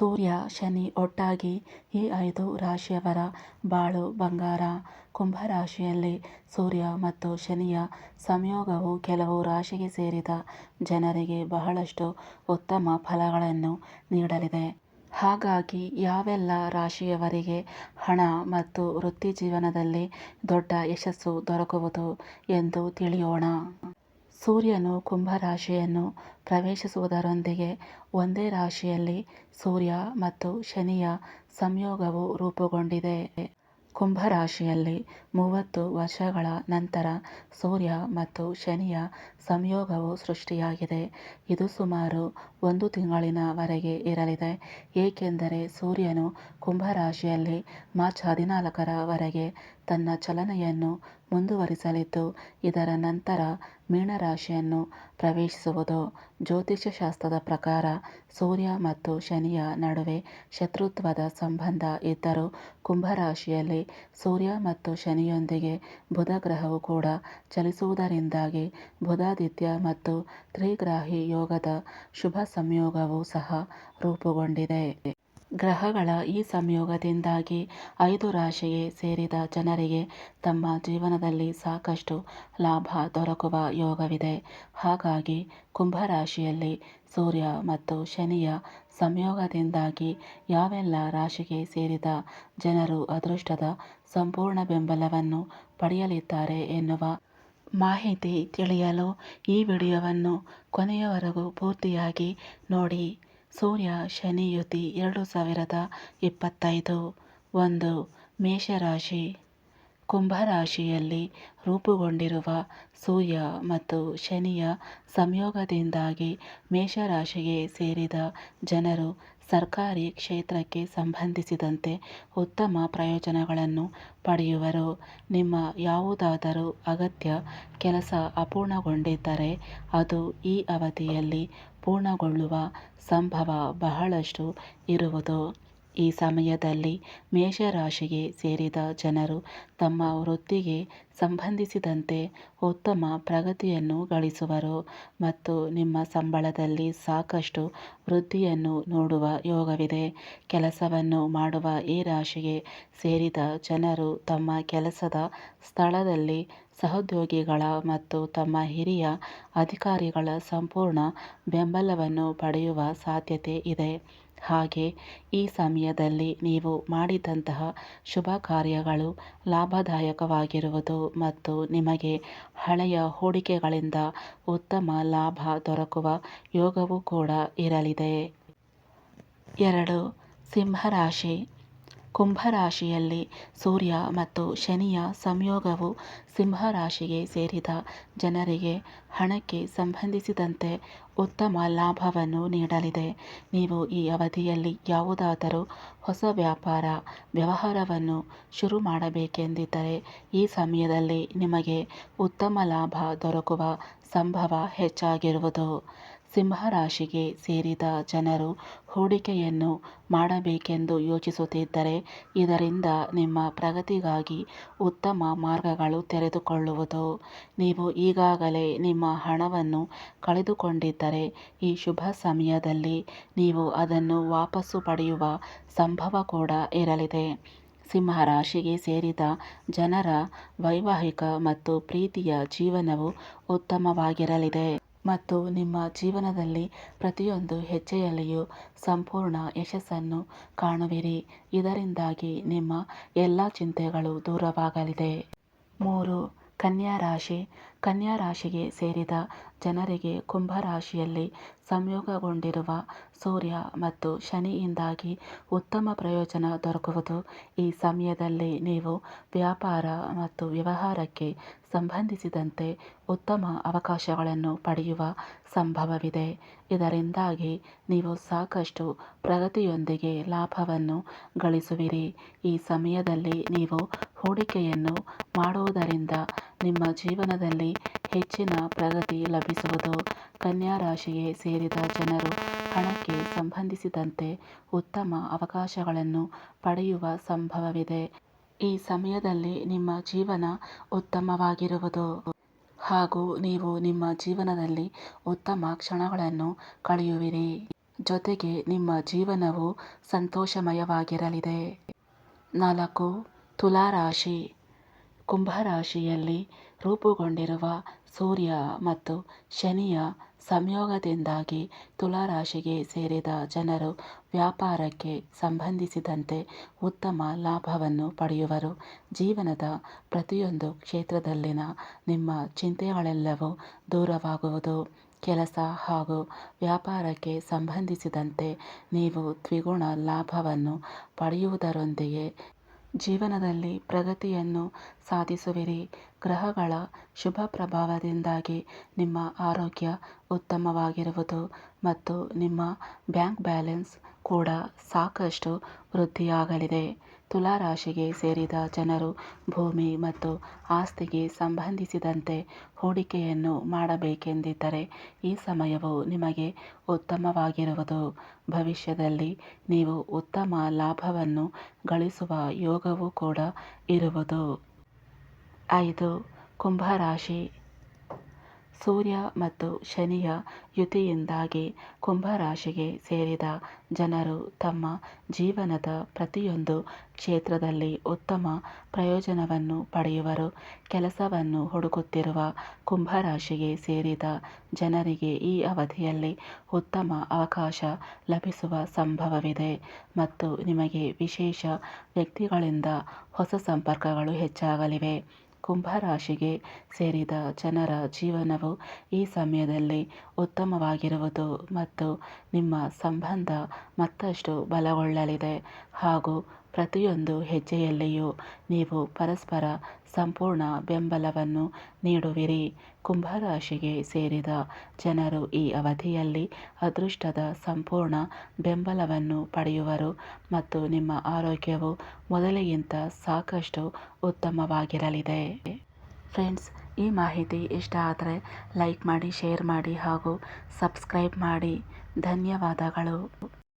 ಸೂರ್ಯ, ಶನಿ ಒಟ್ಟಾಗಿ ಈ ಐದು ರಾಶಿಯವರ ಬಾಳು ಬಂಗಾರ ಕುಂಭರಾಶಿಯಲ್ಲಿ ಸೂರ್ಯ ಮತ್ತು ಶನಿಯ ಸಂಯೋಗವು ಕೆಲವು ರಾಶಿಗೆ ಸೇರಿದ ಜನರಿಗೆ ಬಹಳಷ್ಟು ಉತ್ತಮ ಫಲಗಳನ್ನು ನೀಡಲಿದೆ. ಹಾಗಾಗಿ ಯಾವೆಲ್ಲ ರಾಶಿಯವರಿಗೆ ಹಣ ಮತ್ತು ವೃತ್ತಿ ಜೀವನದಲ್ಲಿ ದೊಡ್ಡ ಯಶಸ್ಸು ದೊರಕುವುದು ಎಂದು ತಿಳಿಯೋಣ. ಸೂರ್ಯನು ಕುಂಭ ರಾಶಿಯನ್ನು ಪ್ರವೇಶಿಸುವುದರೊಂದಿಗೆ ಒಂದೇ ರಾಶಿಯಲ್ಲಿ ಸೂರ್ಯ ಮತ್ತು ಶನಿಯ ಸಂಯೋಗವು ರೂಪುಗೊಂಡಿದೆ. ಕುಂಭರಾಶಿಯಲ್ಲಿ ಮೂವತ್ತು ವರ್ಷಗಳ ನಂತರ ಸೂರ್ಯ ಮತ್ತು ಶನಿಯ ಸಂಯೋಗವು ಸೃಷ್ಟಿಯಾಗಿದೆ. ಇದು ಸುಮಾರು ಒಂದು ತಿಂಗಳಿನವರೆಗೆ ಇರಲಿದೆ. ಏಕೆಂದರೆ ಸೂರ್ಯನು ಕುಂಭರಾಶಿಯಲ್ಲಿ ಮಾರ್ಚ್ ಹದಿನಾಲ್ಕರವರೆಗೆ ತನ್ನ ಚಲನೆಯನ್ನು ಮುಂದುವರಿಸಲಿದ್ದು, ಇದರ ನಂತರ ಮೀನರಾಶಿಯನ್ನು ಪ್ರವೇಶಿಸುವುದು. ಜ್ಯೋತಿಷ್ಯಶಾಸ್ತ್ರದ ಪ್ರಕಾರ ಸೂರ್ಯ ಮತ್ತು ಶನಿಯ ನಡುವೆ ಶತ್ರುತ್ವದ ಸಂಬಂಧ ಇದ್ದರೂ ಕುಂಭರಾಶಿಯಲ್ಲಿ ಸೂರ್ಯ ಮತ್ತು ಶನಿಯೊಂದಿಗೆ ಬುಧ ಗ್ರಹವು ಕೂಡ ಚಲಿಸುವುದರಿಂದಾಗಿ ಬುಧಾದಿತ್ಯ ಮತ್ತು ತ್ರಿಗ್ರಾಹಿ ಯೋಗದ ಶುಭ ಸಂಯೋಗವೂ ಸಹ ರೂಪುಗೊಂಡಿದೆ. ಗ್ರಹಗಳ ಈ ಸಂಯೋಗದಿಂದಾಗಿ ಐದು ರಾಶಿಗೆ ಸೇರಿದ ಜನರಿಗೆ ತಮ್ಮ ಜೀವನದಲ್ಲಿ ಸಾಕಷ್ಟು ಲಾಭ ದೊರಕುವ ಯೋಗವಿದೆ. ಹಾಗಾಗಿ ಕುಂಭರಾಶಿಯಲ್ಲಿ ಸೂರ್ಯ ಮತ್ತು ಶನಿಯ ಸಂಯೋಗದಿಂದಾಗಿ ಯಾವೆಲ್ಲ ರಾಶಿಗೆ ಸೇರಿದ ಜನರು ಅದೃಷ್ಟದ ಸಂಪೂರ್ಣ ಬೆಂಬಲವನ್ನು ಪಡೆಯಲಿದ್ದಾರೆ ಎನ್ನುವ ಮಾಹಿತಿ ತಿಳಿಯಲು ಈ ವಿಡಿಯೋವನ್ನು ಕೊನೆಯವರೆಗೂ ಪೂರ್ತಿಯಾಗಿ ನೋಡಿ. ಸೂರ್ಯ ಶನಿ ಯುತಿ ಎರಡು ಸಾವಿರದ ಇಪ್ಪತ್ತೈದು. ಒಂದು, ಮೇಷರಾಶಿ. ಕುಂಭರಾಶಿಯಲ್ಲಿ ರೂಪುಗೊಂಡಿರುವ ಸೂರ್ಯ ಮತ್ತು ಶನಿಯ ಸಂಯೋಗದಿಂದಾಗಿ ಮೇಷರಾಶಿಗೆ ಸೇರಿದ ಜನರು ಸರ್ಕಾರಿ ಕ್ಷೇತ್ರಕ್ಕೆ ಸಂಬಂಧಿಸಿದಂತೆ ಉತ್ತಮ ಪ್ರಯೋಜನಗಳನ್ನು ಪಡೆಯುವರು. ನಿಮ್ಮ ಯಾವುದಾದರೂ ಅಗತ್ಯ ಕೆಲಸ ಅಪೂರ್ಣಗೊಂಡಿದ್ದರೆ ಅದು ಈ ಅವಧಿಯಲ್ಲಿ ಪೂರ್ಣಗೊಳ್ಳುವ ಸಂಭವ ಬಹಳಷ್ಟು ಇರುವುದು. ಈ ಸಮಯದಲ್ಲಿ ಮೇಷರಾಶಿಗೆ ಸೇರಿದ ಜನರು ತಮ್ಮ ವೃತ್ತಿಗೆ ಸಂಬಂಧಿಸಿದಂತೆ ಉತ್ತಮ ಪ್ರಗತಿಯನ್ನು ಗಳಿಸುವರು ಮತ್ತು ನಿಮ್ಮ ಸಂಬಳದಲ್ಲಿ ಸಾಕಷ್ಟು ವೃದ್ಧಿಯನ್ನು ನೋಡುವ ಯೋಗವಿದೆ. ಕೆಲಸವನ್ನು ಮಾಡುವ ಈ ರಾಶಿಗೆ ಸೇರಿದ ಜನರು ತಮ್ಮ ಕೆಲಸದ ಸ್ಥಳದಲ್ಲಿ ಸಹೋದ್ಯೋಗಿಗಳ ಮತ್ತು ತಮ್ಮ ಹಿರಿಯ ಅಧಿಕಾರಿಗಳ ಸಂಪೂರ್ಣ ಬೆಂಬಲವನ್ನು ಪಡೆಯುವ ಸಾಧ್ಯತೆ ಇದೆ. ಹಾಗೆ, ಈ ಸಮಯದಲ್ಲಿ ನೀವು ಮಾಡಿದಂತಹ ಶುಭ ಕಾರ್ಯಗಳು ಲಾಭದಾಯಕವಾಗಿರುವುದು ಮತ್ತು ನಿಮಗೆ ಹಳೆಯ ಹೂಡಿಕೆಗಳಿಂದ ಉತ್ತಮ ಲಾಭ ದೊರಕುವ ಯೋಗವೂ ಕೂಡ ಇರಲಿದೆ. ಎರಡು, ಸಿಂಹರಾಶಿ ಕುಂಭರಾಶಿಯಲ್ಲಿ ಸೂರ್ಯ ಮತ್ತು ಶನಿಯ ಸಂಯೋಗವು ಸಿಂಹ ರಾಶಿಗೆ ಸೇರಿದ ಜನರಿಗೆ ಹಣಕ್ಕೆ ಸಂಬಂಧಿಸಿದಂತೆ ಉತ್ತಮ ಲಾಭವನ್ನು ನೀಡಲಿದೆ. ನೀವು ಈ ಅವಧಿಯಲ್ಲಿ ಯಾವುದಾದರೂ ಹೊಸ ವ್ಯಾಪಾರ, ವ್ಯವಹಾರವನ್ನು ಶುರು ಮಾಡಬೇಕೆಂದಿದ್ದರೆ ಈ ಸಮಯದಲ್ಲಿ ನಿಮಗೆ ಉತ್ತಮ ಲಾಭ ದೊರಕುವ ಸಂಭವ ಹೆಚ್ಚಾಗಿರುವುದು. ಸಿಂಹರಾಶಿಗೆ ಸೇರಿದ ಜನರು ಹೂಡಿಕೆಯನ್ನು ಮಾಡಬೇಕೆಂದು ಯೋಚಿಸುತ್ತಿದ್ದರೆ ಇದರಿಂದ ನಿಮ್ಮ ಪ್ರಗತಿಗಾಗಿ ಉತ್ತಮ ಮಾರ್ಗಗಳು ತೆರೆದುಕೊಳ್ಳುವುದು. ನೀವು ಈಗಾಗಲೇ ನಿಮ್ಮ ಹಣವನ್ನು ಕಳೆದುಕೊಂಡಿದ್ದರೆ ಈ ಶುಭ ಸಮಯದಲ್ಲಿ ನೀವು ಅದನ್ನು ವಾಪಸ್ಸು ಪಡೆಯುವ ಸಂಭವ ಕೂಡ ಇರಲಿದೆ. ಸಿಂಹರಾಶಿಗೆ ಸೇರಿದ ಜನರ ವೈವಾಹಿಕ ಮತ್ತು ಪ್ರೀತಿಯ ಜೀವನವು ಉತ್ತಮವಾಗಿರಲಿದೆ. ಮತ್ತು ನಿಮ್ಮ ಜೀವನದಲ್ಲಿ ಪ್ರತಿಯೊಂದು ಹೆಜ್ಜೆಯಲ್ಲಿಯೂ ಸಂಪೂರ್ಣ ಯಶಸ್ಸನ್ನು ಕಾಣುವಿರಿ. ಇದರಿಂದಾಗಿ ನಿಮ್ಮ ಎಲ್ಲ ಚಿಂತೆಗಳು ದೂರವಾಗಲಿದೆ. ಮೂರು, ಕನ್ಯಾ ರಾಶಿ. ಕನ್ಯಾ ರಾಶಿಗೆ ಸೇರಿದ ಜನರಿಗೆ ಕುಂಭ ರಾಶಿಯಲ್ಲಿ ಸಂಯೋಗಗೊಂಡಿರುವ ಸೂರ್ಯ ಮತ್ತು ಶನಿಯಿಂದಾಗಿ ಉತ್ತಮ ಪ್ರಯೋಜನ ದೊರಕುವುದು. ಈ ಸಮಯದಲ್ಲಿ ನೀವು ವ್ಯಾಪಾರ ಮತ್ತು ವ್ಯವಹಾರಕ್ಕೆ ಸಂಬಂಧಿಸಿದಂತೆ ಉತ್ತಮ ಅವಕಾಶಗಳನ್ನು ಪಡೆಯುವ ಸಂಭವವಿದೆ. ಇದರಿಂದಾಗಿ ನೀವು ಸಾಕಷ್ಟು ಪ್ರಗತಿಯೊಂದಿಗೆ ಲಾಭವನ್ನು ಗಳಿಸುವಿರಿ. ಈ ಸಮಯದಲ್ಲಿ ನೀವು ಹೂಡಿಕೆಯನ್ನು ಮಾಡುವುದರಿಂದ ನಿಮ್ಮ ಜೀವನದಲ್ಲಿ ಹೆಚ್ಚಿನ ಪ್ರಗತಿ ಲಭಿಸುವುದು ಕನ್ಯಾ ರಾಶಿಗೆ ಸೇರಿದ ಜನರು ಹಣಕ್ಕೆ ಸಂಬಂಧಿಸಿದಂತೆ ಉತ್ತಮ ಅವಕಾಶಗಳನ್ನು ಪಡೆಯುವ ಸಂಭವವಿದೆ. ಈ ಸಮಯದಲ್ಲಿ ನಿಮ್ಮ ಜೀವನ ಉತ್ತಮವಾಗಿರುವುದು ಹಾಗೂ ನೀವು ನಿಮ್ಮ ಜೀವನದಲ್ಲಿ ಉತ್ತಮ ಕ್ಷಣಗಳನ್ನು ಕಳೆಯುವಿರಿ. ಜೊತೆಗೆ ನಿಮ್ಮ ಜೀವನವು ಸಂತೋಷಮಯವಾಗಿರಲಿದೆ. ನಾಲ್ಕು, ತುಲಾರಾಶಿ. ಕುಂಭರಾಶಿಯಲ್ಲಿ ರೂಪುಗೊಂಡಿರುವ ಸೂರ್ಯ ಮತ್ತು ಶನಿಯ ಸಂಯೋಗದಿಂದಾಗಿ ತುಲಾರಾಶಿಗೆ ಸೇರಿದ ಜನರು ವ್ಯಾಪಾರಕ್ಕೆ ಸಂಬಂಧಿಸಿದಂತೆ ಉತ್ತಮ ಲಾಭವನ್ನು ಪಡೆಯುವರು. ಜೀವನದ ಪ್ರತಿಯೊಂದು ಕ್ಷೇತ್ರದಲ್ಲಿನ ನಿಮ್ಮ ಚಿಂತೆಗಳೆಲ್ಲವೂ ದೂರವಾಗುವುದು. ಕೆಲಸ ಹಾಗೂ ವ್ಯಾಪಾರಕ್ಕೆ ಸಂಬಂಧಿಸಿದಂತೆ ನೀವು ದ್ವಿಗುಣ ಲಾಭವನ್ನು ಪಡೆಯುವುದರೊಂದಿಗೆ ಜೀವನದಲ್ಲಿ ಪ್ರಗತಿಯನ್ನು ಸಾಧಿಸುವಿರಿ. ಗ್ರಹಗಳ ಶುಭ ಪ್ರಭಾವದಿಂದಾಗಿ ನಿಮ್ಮ ಆರೋಗ್ಯ ಉತ್ತಮವಾಗಿರುವುದು ಮತ್ತು ನಿಮ್ಮ ಬ್ಯಾಂಕ್ ಬ್ಯಾಲೆನ್ಸ್ ಕೂಡ ಸಾಕಷ್ಟು ವೃದ್ಧಿಯಾಗಲಿದೆ. ತುಲಾರಾಶಿಗೆ ಸೇರಿದ ಜನರು ಭೂಮಿ ಮತ್ತು ಆಸ್ತಿಗೆ ಸಂಬಂಧಿಸಿದಂತೆ ಹೂಡಿಕೆಯನ್ನು ಮಾಡಬೇಕೆಂದಿದ್ದರೆ ಈ ಸಮಯವು ನಿಮಗೆ ಉತ್ತಮವಾಗಿರುವುದು. ಭವಿಷ್ಯದಲ್ಲಿ ನೀವು ಉತ್ತಮ ಲಾಭವನ್ನು ಗಳಿಸುವ ಯೋಗವೂ ಕೂಡ ಇರುವುದು. ಐದು, ಕುಂಭರಾಶಿ ಸೂರ್ಯ ಮತ್ತು ಶನಿಯ ಯುತಿಯಿಂದಾಗಿ ಕುಂಭರಾಶಿಗೆ ಸೇರಿದ ಜನರು ತಮ್ಮ ಜೀವನದ ಪ್ರತಿಯೊಂದು ಕ್ಷೇತ್ರದಲ್ಲಿ ಉತ್ತಮ ಪ್ರಯೋಜನವನ್ನು ಪಡೆಯುವರು. ಕೆಲಸವನ್ನು ಹುಡುಕುತ್ತಿರುವ ಕುಂಭರಾಶಿಗೆ ಸೇರಿದ ಜನರಿಗೆ ಈ ಅವಧಿಯಲ್ಲಿ ಉತ್ತಮ ಅವಕಾಶ ಲಭಿಸುವ ಸಂಭವವಿದೆ ಮತ್ತು ನಿಮಗೆ ವಿಶೇಷ ವ್ಯಕ್ತಿಗಳಿಂದ ಹೊಸ ಸಂಪರ್ಕಗಳು ಹೆಚ್ಚಾಗಲಿವೆ. ಕುಂಭರಾಶಿಗೆ ಸೇರಿದ ಜನರ ಜೀವನವು ಈ ಸಮಯದಲ್ಲಿ ಉತ್ತಮವಾಗಿರುವುದು ಮತ್ತು ನಿಮ್ಮ ಸಂಬಂಧ ಮತ್ತಷ್ಟು ಬಲಗೊಳ್ಳಲಿದೆ ಹಾಗೂ ಪ್ರತಿಯೊಂದು ಹೆಜ್ಜೆಯಲ್ಲಿಯೂ ನೀವು ಪರಸ್ಪರ ಸಂಪೂರ್ಣ ಬೆಂಬಲವನ್ನು ನೀಡುವಿರಿ. ಕುಂಭರಾಶಿಗೆ ಸೇರಿದ ಜನರು ಈ ಅವಧಿಯಲ್ಲಿ ಅದೃಷ್ಟದ ಸಂಪೂರ್ಣ ಬೆಂಬಲವನ್ನು ಪಡೆಯುವರು ಮತ್ತು ನಿಮ್ಮ ಆರೋಗ್ಯವು ಮೊದಲಿಗಿಂತ ಸಾಕಷ್ಟು ಉತ್ತಮವಾಗಿರಲಿದೆ. ಫ್ರೆಂಡ್ಸ್, ಈ ಮಾಹಿತಿ ಇಷ್ಟ ಆದರೆ ಲೈಕ್ ಮಾಡಿ, ಶೇರ್ ಮಾಡಿ ಹಾಗೂ ಸಬ್ಸ್ಕ್ರೈಬ್ ಮಾಡಿ. ಧನ್ಯವಾದಗಳು.